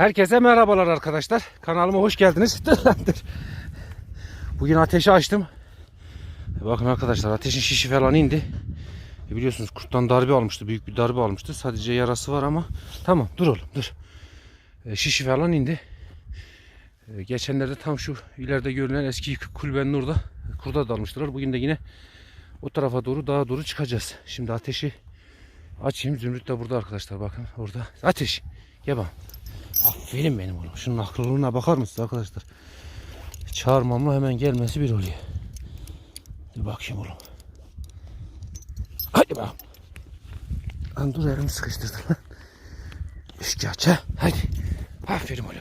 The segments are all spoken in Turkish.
Herkese merhabalar arkadaşlar. Kanalıma hoş geldiniz. Bugün ateşi açtım. E Bakın arkadaşlar ateşin şişi falan indi. E biliyorsunuz kurttan darbe almıştı. Büyük bir darbe almıştı. Sadece yarası var ama tamam dur oğlum dur. E, şişi falan indi. E, geçenlerde tam şu ileride görülen eski kulübenin orada kurda dalmıştılar. Bugün de yine o tarafa doğru dağa doğru çıkacağız. Şimdi ateşi açayım. Zümrüt de burada arkadaşlar bakın orada. Ateş. Gel bak. Aferin benim oğlum. Şunun akıllılığına bakar mısınız arkadaşlar? Çağırmamla hemen gelmesi bir oluyor. Dur bakayım oğlum. Hadi bakalım. Lan dur elimi sıkıştırdın lan. Şikayetçi. Hadi. Aferin oğlum.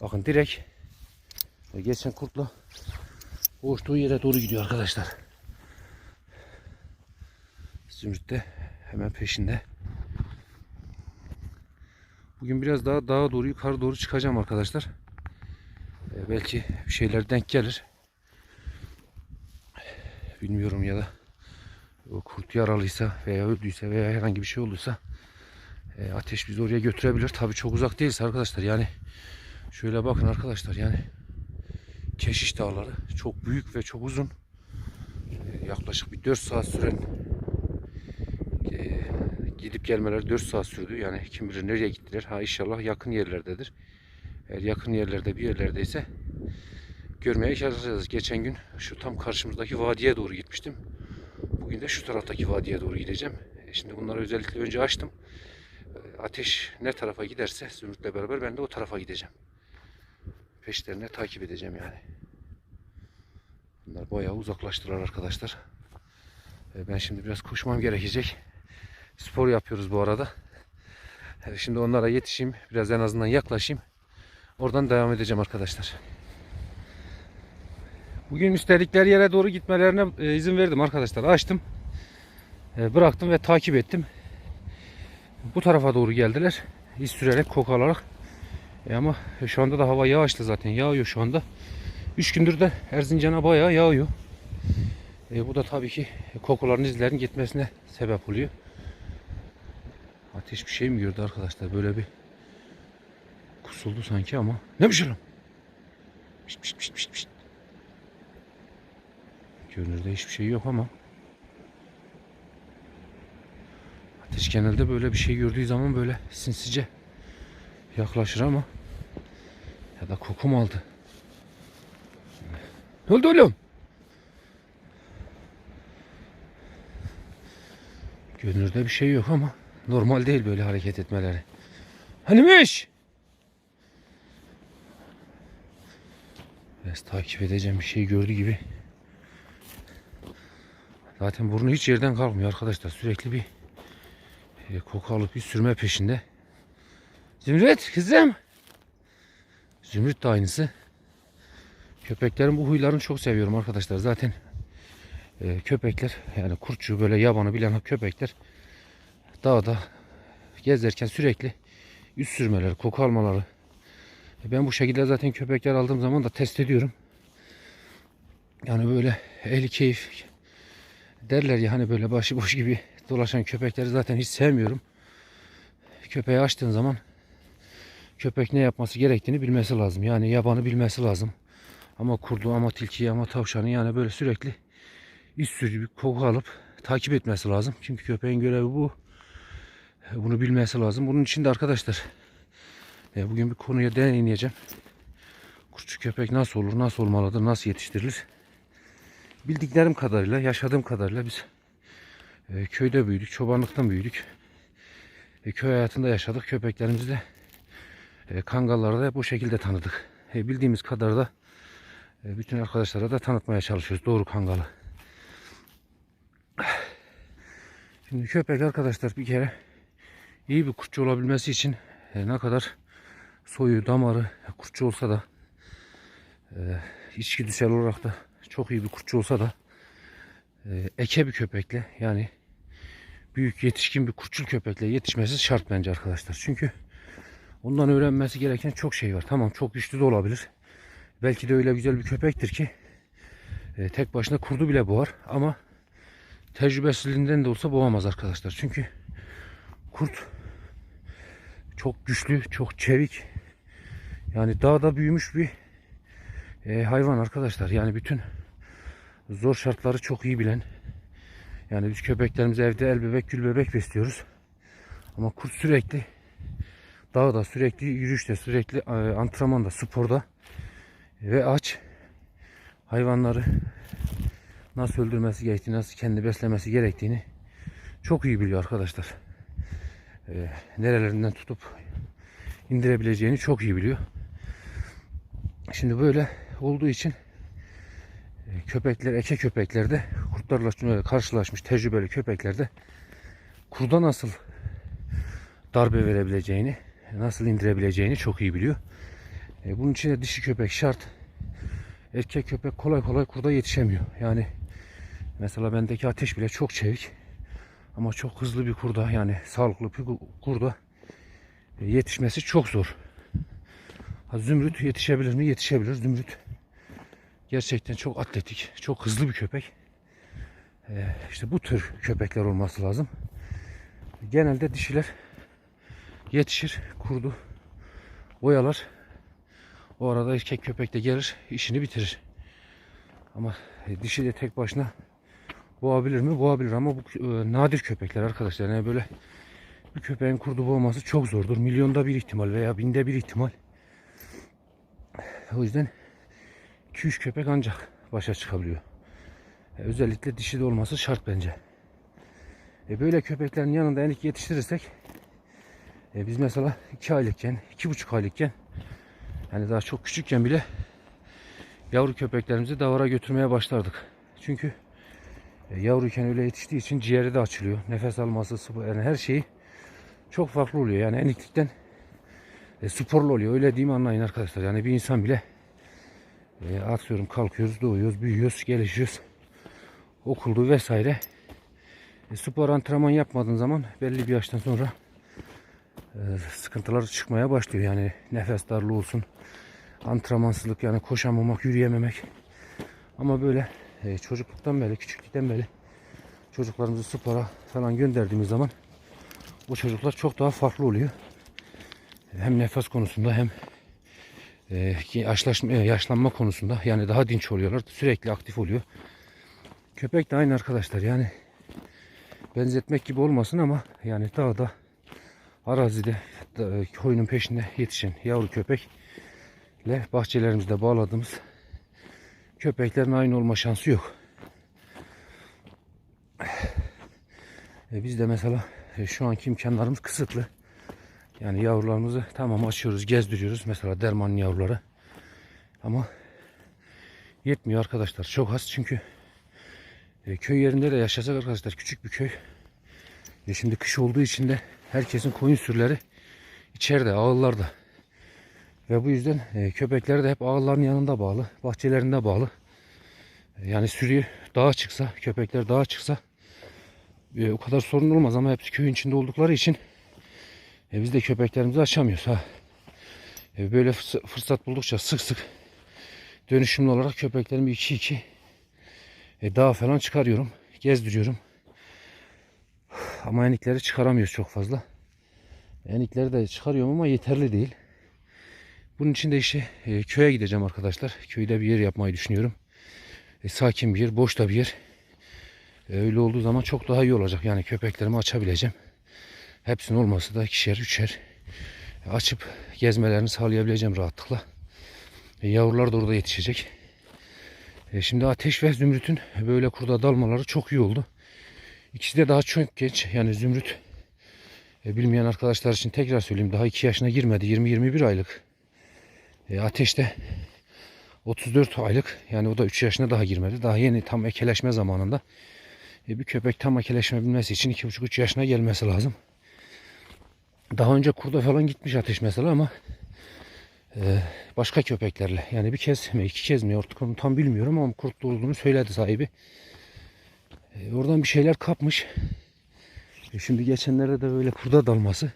Bakın direkt geçen kurtla boğuştuğu yere doğru gidiyor arkadaşlar. Zümrüt de hemen peşinde. Bugün biraz daha dağa doğru yukarı doğru çıkacağım arkadaşlar. Ee, belki bir şeyler denk gelir. Bilmiyorum ya da o kurt yaralıysa veya öldüyse veya herhangi bir şey olduysa e, ateş bizi oraya götürebilir. Tabii çok uzak değilse arkadaşlar yani şöyle bakın arkadaşlar yani Keşiş Dağları çok büyük ve çok uzun. E, yaklaşık bir 4 saat süren gidip gelmeler 4 saat sürdü. Yani kim bilir nereye gittiler. Ha inşallah yakın yerlerdedir. Eğer yakın yerlerde bir yerlerdeyse görmeye çalışacağız. Geçen gün şu tam karşımızdaki vadiye doğru gitmiştim. Bugün de şu taraftaki vadiye doğru gideceğim. E, Şimdi bunları özellikle önce açtım. E, Ateş ne tarafa giderse Zümrüt'le beraber ben de o tarafa gideceğim. Peşlerine takip edeceğim yani. Bunlar bayağı uzaklaştılar arkadaşlar. E, Ben şimdi biraz koşmam gerekecek. Spor yapıyoruz bu arada. Şimdi onlara yetişeyim. Biraz en azından yaklaşayım. Oradan devam edeceğim arkadaşlar. Bugün istedikleri yere doğru gitmelerine e, izin verdim arkadaşlar. Açtım. E, Bıraktım ve takip ettim. Bu tarafa doğru geldiler. İz sürerek koku. E ama şu anda da hava yağışlı zaten. Yağıyor şu anda. 3 gündür de Erzincan'a bayağı yağıyor. E, bu da tabii ki kokuların izlerin gitmesine sebep oluyor. Ateş bir şey mi gördü arkadaşlar? Böyle bir kusuldu sanki ama. Ne bir şey lan? Görünürde hiçbir şey yok ama. Ateş genelde böyle bir şey gördüğü zaman böyle sinsice yaklaşır ama ya da koku mu aldı? Ne oldu oğlum? Görünürde bir şey yok ama normal değil böyle hareket etmeleri. Hanimiş? Biraz takip edeceğim bir şey gördü gibi. Zaten burnu hiç yerden kalkmıyor arkadaşlar. Sürekli bir e, koku alıp bir sürme peşinde. Zümrüt kızım. Zümrüt de aynısı. Köpeklerin bu huylarını çok seviyorum arkadaşlar. Zaten e, köpekler yani kurtçu böyle yabanı bilen köpekler dağda gezerken sürekli üst sürmeleri, koku almaları. E, Ben bu şekilde zaten köpekler aldığım zaman da test ediyorum. Yani böyle eli keyif derler ya hani böyle başıboş gibi dolaşan köpekleri zaten hiç sevmiyorum. Köpeği açtığın zaman köpek ne yapması gerektiğini bilmesi lazım. Yani yabanı bilmesi lazım. Ama kurdu ama tilkiyi ama tavşanı yani böyle sürekli iz sürücü bir koku alıp takip etmesi lazım. Çünkü köpeğin görevi bu. Bunu bilmesi lazım. Bunun için de arkadaşlar e, bugün bir konuya değineceğim. Kurtçu köpek nasıl olur, nasıl olmalıdır, nasıl yetiştirilir? Bildiklerim kadarıyla, yaşadığım kadarıyla biz e, köyde büyüdük, çobanlıktan büyüdük. E, köy hayatında yaşadık. Köpeklerimizi de e, kangalları da bu şekilde tanıdık. E, bildiğimiz kadar da e, bütün arkadaşlara da tanıtmaya çalışıyoruz doğru kangalı. Şimdi köpek arkadaşlar bir kere iyi bir kurtçu olabilmesi için e, ne kadar soyu, damarı kurtçu olsa da e, içgüdüsel olarak da çok iyi bir kurtçu olsa da e, eke bir köpekle yani büyük yetişkin bir kurtçul köpekle yetişmesi şart bence arkadaşlar. Çünkü ondan öğrenmesi gereken çok şey var. Tamam çok güçlü de olabilir. Belki de öyle güzel bir köpektir ki e, tek başına kurdu bile boğar ama tecrübesizliğinden de olsa boğamaz arkadaşlar. Çünkü kurt Çok güçlü, çok çevik. Yani dağda büyümüş bir e, hayvan arkadaşlar. Yani bütün zor şartları çok iyi bilen. Yani biz köpeklerimizi evde el bebek gül bebek besliyoruz. Ama kurt sürekli dağda sürekli yürüyüşte sürekli e, antrenmanda sporda ve aç hayvanları nasıl öldürmesi gerektiğini nasıl kendi beslemesi gerektiğini çok iyi biliyor arkadaşlar. E, nerelerinden tutup indirebileceğini çok iyi biliyor. Şimdi böyle olduğu için e, köpekler, eke köpeklerde kurtlarla karşılaşmış tecrübeli köpeklerde kurda nasıl darbe verebileceğini, nasıl indirebileceğini çok iyi biliyor. E, bunun için de dişi köpek şart. Erkek köpek kolay kolay kurda yetişemiyor. Yani mesela bendeki ateş bile çok çevik. Ama çok hızlı bir kurda yani sağlıklı bir kurda e, yetişmesi çok zor. Zümrüt yetişebilir mi? Yetişebilir. Zümrüt gerçekten çok atletik, çok hızlı bir köpek. Ee, işte bu tür köpekler olması lazım. Genelde dişiler yetişir, kurdu oyalar. O arada erkek köpek de gelir, işini bitirir. Ama e, dişi de tek başına boğabilir mi? Boğabilir ama bu e, nadir köpekler arkadaşlar. Yani böyle bir köpeğin kurdu boğması çok zordur. Milyonda bir ihtimal veya binde bir ihtimal. O yüzden 2-3 köpek ancak başa çıkabiliyor. E, özellikle dişi de olması şart bence. E, böyle köpeklerin yanında enik yetiştirirsek e, biz mesela 2 aylıkken, 2,5 aylıkken yani daha çok küçükken bile yavru köpeklerimizi davara götürmeye başlardık. Çünkü yavruyken öyle yetiştiği için ciğeri de açılıyor. Nefes alması, yani her şeyi çok farklı oluyor. Yani eniklikten e, sporlu oluyor. Öyle diyeyim anlayın arkadaşlar. Yani bir insan bile e, atıyorum kalkıyoruz, doğuyoruz, büyüyoruz, gelişiyoruz. Okuldu vesaire. E, spor antrenman yapmadığın zaman belli bir yaştan sonra e, sıkıntılar çıkmaya başlıyor. Yani nefes darlığı olsun, antrenmansızlık yani koşamamak, yürüyememek. Ama böyle e, çocukluktan beri, küçüklükten beri çocuklarımızı spora falan gönderdiğimiz zaman bu çocuklar çok daha farklı oluyor. Hem nefes konusunda hem e, yaşlaşma, e, yaşlanma konusunda yani daha dinç oluyorlar. Sürekli aktif oluyor. Köpek de aynı arkadaşlar yani benzetmek gibi olmasın ama yani dağda arazide da, koyunun peşinde yetişen yavru köpekle bahçelerimizde bağladığımız köpeklerin aynı olma şansı yok. E, biz de mesela e, şu anki imkanlarımız kısıtlı. Yani yavrularımızı tamam açıyoruz, gezdiriyoruz. Mesela dermanın yavruları. Ama yetmiyor arkadaşlar. Çok az çünkü e, köy yerinde de yaşasak arkadaşlar küçük bir köy. E, şimdi kış olduğu için de herkesin koyun sürüleri içeride, ağıllarda. Ve bu yüzden e, köpekler de hep ağılların yanında bağlı, bahçelerinde bağlı. E, yani sürü dağa çıksa, köpekler dağa çıksa e, o kadar sorun olmaz ama hepsi köyün içinde oldukları için biz de köpeklerimizi açamıyoruz. Ha. Böyle fırsat buldukça sık sık dönüşümlü olarak köpeklerimi 2-2 e, dağa falan çıkarıyorum. Gezdiriyorum. Ama enikleri çıkaramıyoruz çok fazla. Enikleri de çıkarıyorum ama yeterli değil. Bunun için de işte e, köye gideceğim arkadaşlar. Köyde bir yer yapmayı düşünüyorum. E, sakin bir yer, boş da bir yer. E, öyle olduğu zaman çok daha iyi olacak. Yani köpeklerimi açabileceğim. Hepsinin olması da ikişer, üçer açıp gezmelerini sağlayabileceğim rahatlıkla. E, yavrular da orada yetişecek. E, şimdi Ateş ve Zümrüt'ün böyle kurda dalmaları çok iyi oldu. İkisi de daha çok genç. Yani Zümrüt e, bilmeyen arkadaşlar için tekrar söyleyeyim. Daha 2 yaşına girmedi. 20-21 aylık. E, Ateş de 34 aylık. Yani o da 3 yaşına daha girmedi. Daha yeni tam ekeleşme zamanında. E, bir köpek tam ekeleşme için 2,5-3 yaşına gelmesi lazım. Daha önce kurda falan gitmiş ateş mesela ama e, başka köpeklerle. Yani bir kez mi iki kez mi artık onu tam bilmiyorum ama kurt olduğunu söyledi sahibi. E, oradan bir şeyler kapmış. E, şimdi geçenlerde de böyle kurda dalması.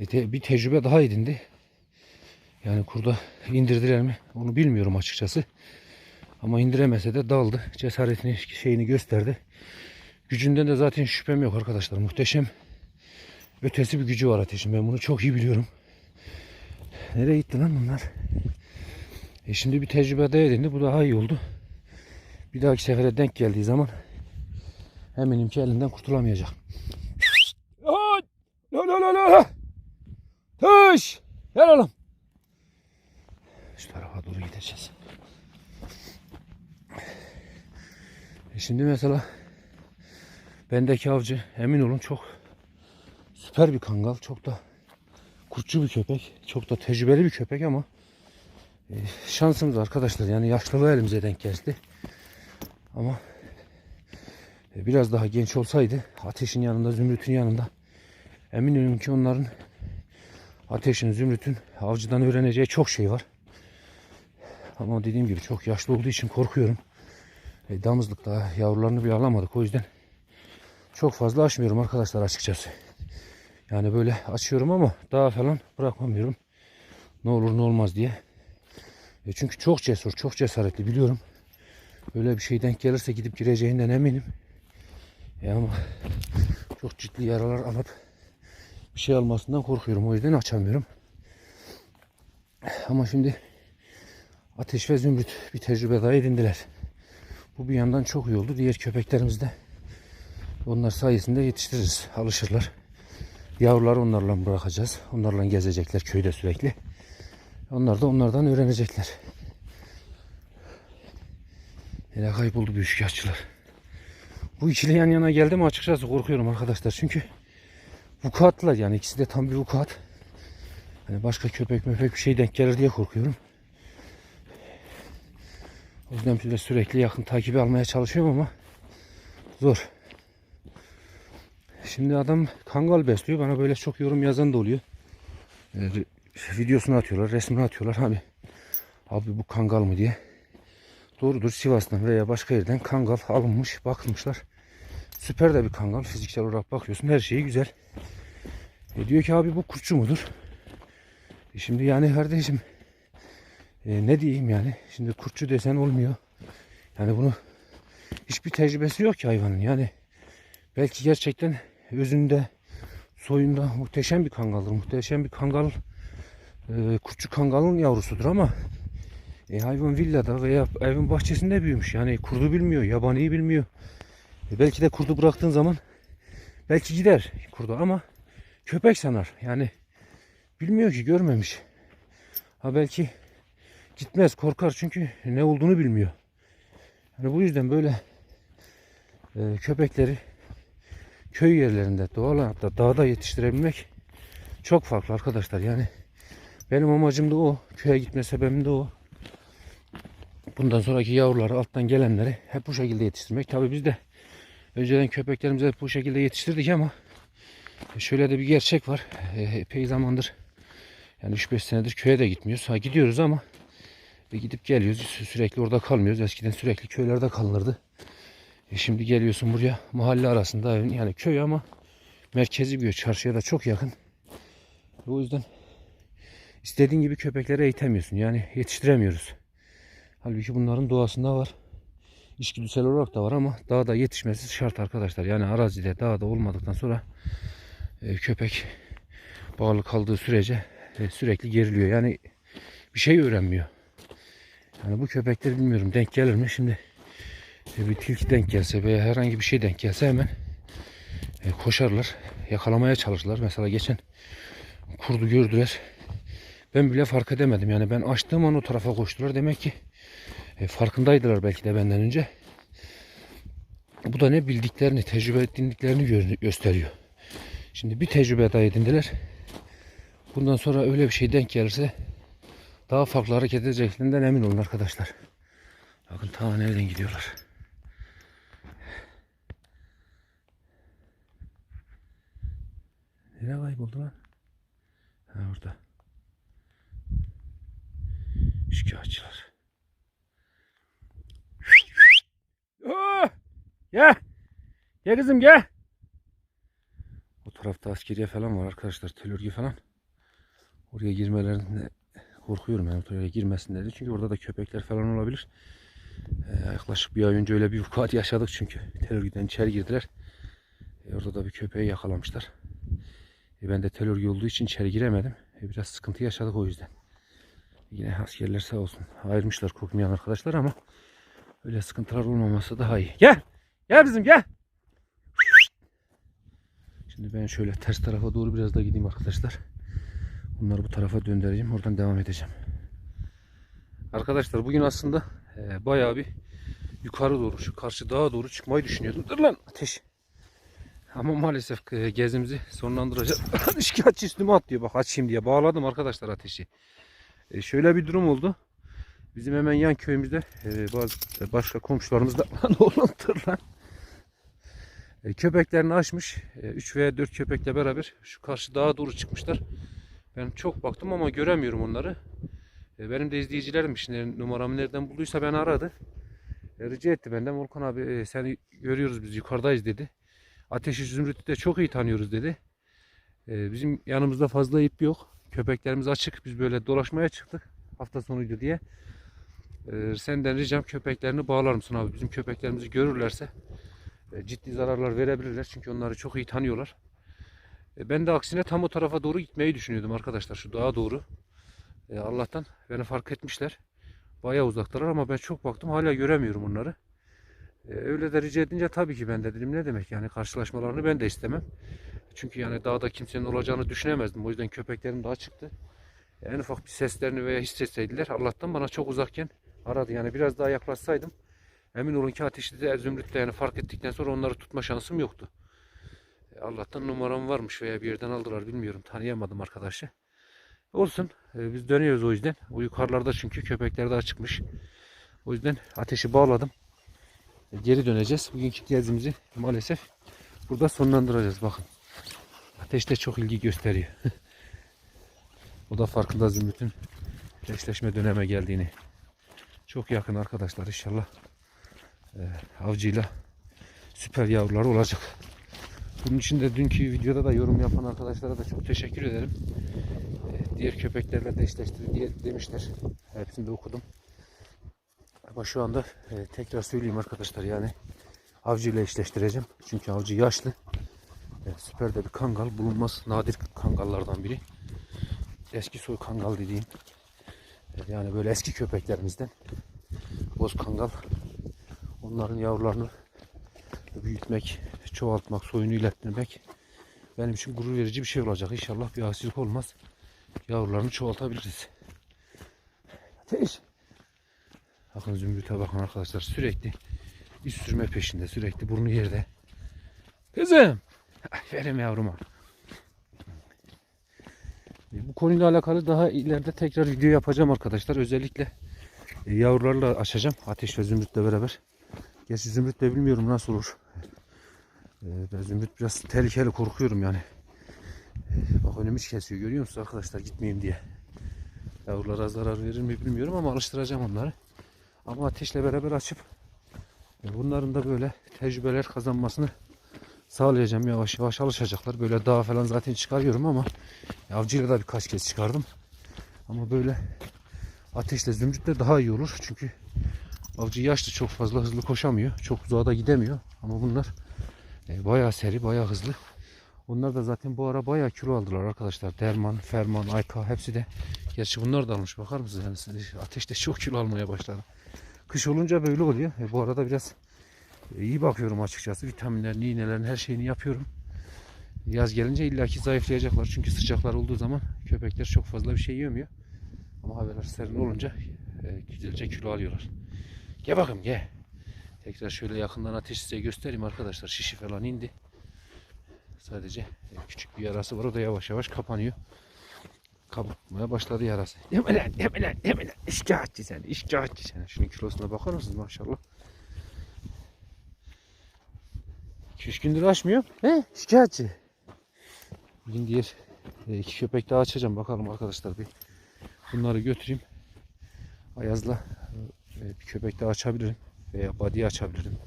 E, te, bir tecrübe daha edindi. Yani kurda indirdiler mi onu bilmiyorum açıkçası. Ama indiremese de daldı. Cesaretini şeyini gösterdi. Gücünden de zaten şüphem yok arkadaşlar. Muhteşem ötesi bir gücü var ateşin. Ben bunu çok iyi biliyorum. Nereye gitti lan bunlar? E şimdi bir tecrübe edindi. Bu daha iyi oldu. Bir dahaki sefere denk geldiği zaman eminim ki elinden kurtulamayacak. Ay! La la la la! Hış! Gel oğlum. Şu tarafa doğru gideceğiz. E şimdi mesela bendeki avcı emin olun çok süper bir kangal. Çok da kurtçu bir köpek. Çok da tecrübeli bir köpek ama e, şansımız arkadaşlar. Yani yaşlılığı elimize denk geldi. Ama e, biraz daha genç olsaydı ateşin yanında, zümrütün yanında emin olun ki onların ateşin, zümrütün avcıdan öğreneceği çok şey var. Ama dediğim gibi çok yaşlı olduğu için korkuyorum. E, damızlık daha yavrularını bile alamadık. O yüzden çok fazla açmıyorum arkadaşlar açıkçası. Yani böyle açıyorum ama daha falan bırakmıyorum. Ne olur ne olmaz diye. E, çünkü çok cesur, çok cesaretli biliyorum. Böyle bir şey denk gelirse gidip gireceğinden eminim. E ama çok ciddi yaralar alıp bir şey almasından korkuyorum. O yüzden açamıyorum. Ama şimdi Ateş ve Zümrüt bir tecrübe daha edindiler. Bu bir yandan çok iyi oldu. Diğer köpeklerimiz de onlar sayesinde yetiştiririz. Alışırlar. Yavruları onlarla bırakacağız. Onlarla gezecekler köyde sürekli. Onlar da onlardan öğrenecekler. Yine kayboldu bu üçkağıtçılar. Bu ikili yan yana geldi mi açıkçası korkuyorum arkadaşlar. Çünkü vukuatlılar yani ikisi de tam bir vukuat. Hani başka köpek möpek bir şey denk gelir diye korkuyorum. O yüzden sürekli yakın takibi almaya çalışıyorum ama zor. Şimdi adam kangal besliyor. Bana böyle çok yorum yazan da oluyor. Ee, videosunu atıyorlar, resmini atıyorlar. Abi, abi bu kangal mı diye. Doğrudur Sivas'tan veya başka yerden kangal alınmış, bakılmışlar. Süper de bir kangal. Fiziksel olarak bakıyorsun her şeyi güzel. E diyor ki abi bu kurtçu mudur? E şimdi yani kardeşim e, ne diyeyim yani? Şimdi kurtçu desen olmuyor. Yani bunu hiçbir tecrübesi yok ki hayvanın. Yani belki gerçekten özünde soyunda muhteşem bir kangaldır. Muhteşem bir kangal e, kurtçu kangalın yavrusudur ama e, hayvan villada veya evin bahçesinde büyümüş. Yani kurdu bilmiyor, yabaniyi bilmiyor. E, belki de kurdu bıraktığın zaman belki gider kurdu ama köpek sanar. Yani bilmiyor ki görmemiş. Ha belki gitmez korkar çünkü ne olduğunu bilmiyor. Yani bu yüzden böyle e, köpekleri köy yerlerinde doğal hayatta dağda yetiştirebilmek çok farklı arkadaşlar. Yani benim amacım da o. Köye gitme sebebim de o. Bundan sonraki yavruları alttan gelenleri hep bu şekilde yetiştirmek. Tabi biz de önceden köpeklerimizi hep bu şekilde yetiştirdik ama şöyle de bir gerçek var. E, epey zamandır yani 3-5 senedir köye de gitmiyoruz. Ha gidiyoruz ama ve gidip geliyoruz. Sü- Sürekli orada kalmıyoruz. Eskiden sürekli köylerde kalınırdı. E şimdi geliyorsun buraya mahalle arasında yani köy ama merkezi bir. Çarşıya da çok yakın. O yüzden istediğin gibi köpekleri eğitemiyorsun. Yani yetiştiremiyoruz. Halbuki bunların doğasında var. İçgüdüsel olarak da var ama dağda yetişmesi şart arkadaşlar. Yani arazide dağda olmadıktan sonra e, köpek bağlı kaldığı sürece e, sürekli geriliyor. Yani bir şey öğrenmiyor. Yani bu köpekler bilmiyorum denk gelir mi? Şimdi e, bir tilki denk gelse veya herhangi bir şey denk gelse hemen e, koşarlar. Yakalamaya çalışırlar. Mesela geçen kurdu gördüler. Ben bile fark edemedim. Yani ben açtığım an o tarafa koştular. Demek ki e, farkındaydılar belki de benden önce. Bu da ne bildiklerini, tecrübe edindiklerini gö- gösteriyor. Şimdi bir tecrübe daha edindiler. Bundan sonra öyle bir şey denk gelirse daha farklı hareket edeceklerinden emin olun arkadaşlar. Bakın ta nereden gidiyorlar. Nereye kayboldu lan? Ha orada. Şikayetçiler. Oh! Gel. Gel kızım gel. O tarafta askeriye falan var arkadaşlar. Telörgü falan. Oraya girmelerine korkuyorum yani oraya girmesinler diye. Çünkü orada da köpekler falan olabilir. Ee, yaklaşık bir ay önce öyle bir vukuat yaşadık çünkü. Telörgüden içeri girdiler. E, orada da bir köpeği yakalamışlar. E, ben de tel örgü olduğu için içeri giremedim. E, biraz sıkıntı yaşadık o yüzden. Yine askerler sağ olsun ayırmışlar kokmayan arkadaşlar ama öyle sıkıntılar olmaması daha iyi. Gel. Gel bizim gel. Şimdi ben şöyle ters tarafa doğru biraz da gideyim arkadaşlar. Bunları bu tarafa döndüreceğim. Oradan devam edeceğim. Arkadaşlar bugün aslında e, bayağı bir yukarı doğru şu karşı dağa doğru çıkmayı düşünüyordum. Dur lan ateş. Ama maalesef e, gezimizi sonlandıracağız. İşkiyatçı üstüme atlıyor bak açayım diye. Bağladım arkadaşlar ateşi. E, şöyle bir durum oldu. Bizim hemen yan köyümüzde e, bazı başka komşularımız da lan oğlum dur lan. E, köpeklerini açmış. 3 veya 4 köpekle beraber şu karşı dağa doğru çıkmışlar. Ben çok baktım ama göremiyorum onları. E, benim de izleyicilerimmiş. Ne- Numaramı nereden bulduysa beni aradı. E, rica etti benden. Volkan abi e, seni görüyoruz biz yukarıdayız dedi. Ateşi Zümrüt'ü de çok iyi tanıyoruz dedi. E, bizim yanımızda fazla ip yok. Köpeklerimiz açık. Biz böyle dolaşmaya çıktık. Hafta sonuydu diye. E, senden ricam köpeklerini bağlar mısın abi? Bizim köpeklerimizi görürlerse e, ciddi zararlar verebilirler. Çünkü onları çok iyi tanıyorlar. E, ben de aksine tam o tarafa doğru gitmeyi düşünüyordum arkadaşlar. Şu dağa doğru. E, Allah'tan beni fark etmişler. Bayağı uzaktalar ama ben çok baktım hala göremiyorum onları. E, öyle de rica edince tabii ki ben de dedim ne demek yani karşılaşmalarını ben de istemem. Çünkü yani dağda kimsenin olacağını düşünemezdim. O yüzden köpeklerim daha çıktı. En ufak bir seslerini veya hissetseydiler Allah'tan bana çok uzakken aradı. Yani biraz daha yaklaşsaydım emin olun ki ateşi de zümrütle yani fark ettikten sonra onları tutma şansım yoktu. Allah'tan numaram varmış veya bir yerden aldılar bilmiyorum. Tanıyamadım arkadaşı. Olsun. e, Biz dönüyoruz o yüzden. O yukarılarda çünkü köpekler daha çıkmış. O yüzden ateşi bağladım. E, Geri döneceğiz. Bugünkü gezimizi maalesef burada sonlandıracağız. Bakın. Ateş de çok ilgi gösteriyor. o da farkında Zümrüt'ün eşleşme döneme geldiğini. Çok yakın arkadaşlar inşallah. E, avcıyla süper yavruları olacak. Bunun için de dünkü videoda da yorum yapan arkadaşlara da çok teşekkür ederim. Ee, Diğer köpeklerle eşleştir diye demişler. Hepsini de okudum. Ama şu anda e, tekrar söyleyeyim arkadaşlar yani avcı ile eşleştireceğim. Çünkü avcı yaşlı. E, süper de bir kangal bulunmaz. Nadir kangallardan biri. Eski soy kangal dediğim. e, yani böyle eski köpeklerimizden. Boz kangal. Onların yavrularını büyütmek, çoğaltmak, soyunu ilettirmek benim için gurur verici bir şey olacak. İnşallah bir aksilik olmaz. Yavrularını çoğaltabiliriz. Ateş. Bakın zümrüte bakın arkadaşlar sürekli iş sürme peşinde sürekli burnu yerde. Kızım. Aferin yavruma. Bu konuyla alakalı daha ileride tekrar video yapacağım arkadaşlar. Özellikle e, yavrularla açacağım. Ateş ve zümrütle beraber. Gerçi zümrütle bilmiyorum nasıl olur. Ee, ben zümrüt biraz tehlikeli korkuyorum yani. Ee, Bak önümü kesiyor görüyor musunuz arkadaşlar gitmeyeyim diye. Yavrulara zarar verir mi bilmiyorum ama alıştıracağım onları. Ama ateşle beraber açıp e, bunların da böyle tecrübeler kazanmasını sağlayacağım. Yavaş yavaş alışacaklar. Böyle dağ falan zaten çıkarıyorum ama avcıyla da birkaç kez çıkardım. Ama böyle ateşle zümrütle daha iyi olur. Çünkü avcı yaşlı çok fazla hızlı koşamıyor. Çok uzağa da gidemiyor. Ama bunlar e, bayağı seri, bayağı hızlı. Onlar da zaten bu ara bayağı kilo aldılar arkadaşlar. Derman, Ferman, Ayka hepsi de. Gerçi bunlar da almış bakar mısınız? Yani ateşte çok kilo almaya başladı. Kış olunca böyle oluyor. E, bu arada biraz e, iyi bakıyorum açıkçası. Vitaminlerini, iğnelerini, her şeyini yapıyorum. Yaz gelince illaki zayıflayacaklar. Çünkü sıcaklar olduğu zaman köpekler çok fazla bir şey yemiyor. Ama havalar serin olunca e, güzelce kilo alıyorlar. Gel bakayım gel. Tekrar şöyle yakından ateş size göstereyim arkadaşlar. Şişi falan indi. Sadece e, küçük bir yarası var. O da yavaş yavaş kapanıyor. Kapatmaya başladı yarası. Deme lan deme lan deme lan. İşkahçı sen işkahçı sen. Şunun kilosuna bakar mısınız maşallah. 2-3 gündür açmıyor. He şikayetçi. Bugün diğer e, iki köpek daha açacağım. Bakalım arkadaşlar bir bunları götüreyim. Ayaz'la e, bir köpek daha açabilirim. Veya body açabilirim.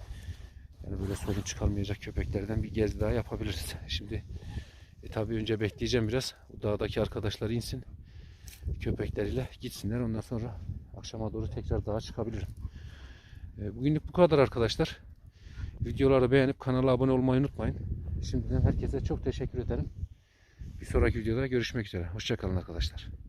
Yani böyle sorun çıkarmayacak köpeklerden bir gezi daha yapabiliriz. Şimdi e, tabii önce bekleyeceğim biraz. Dağdaki arkadaşlar insin. Köpekleriyle gitsinler. Ondan sonra akşama doğru tekrar dağa çıkabilirim. E, bugünlük bu kadar arkadaşlar. Videoları beğenip kanala abone olmayı unutmayın. Şimdiden herkese çok teşekkür ederim. Bir sonraki videoda görüşmek üzere. Hoşçakalın arkadaşlar.